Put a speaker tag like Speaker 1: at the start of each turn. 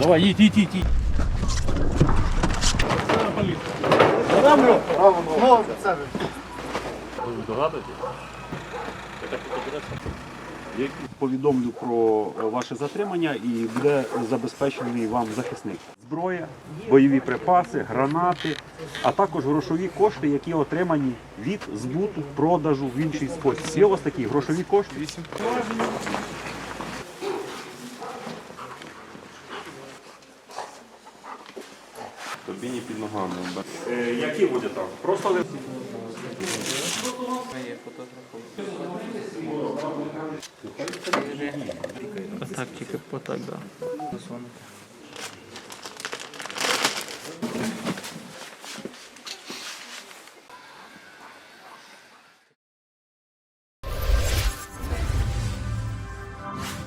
Speaker 1: Давай, їдь, їдь, їдь, їдь. Ви догадуєтесь? Я повідомлю про ваше затримання і буде забезпечений вам захисник. Зброя, бойові припаси, гранати, а також грошові кошти, які отримані від збуту, продажу в інший спосіб. Є у вас такі грошові кошти?
Speaker 2: Тобі не під ногами.
Speaker 1: Е, які буде там? Просто ли-
Speaker 3: Так, тільки потак, да.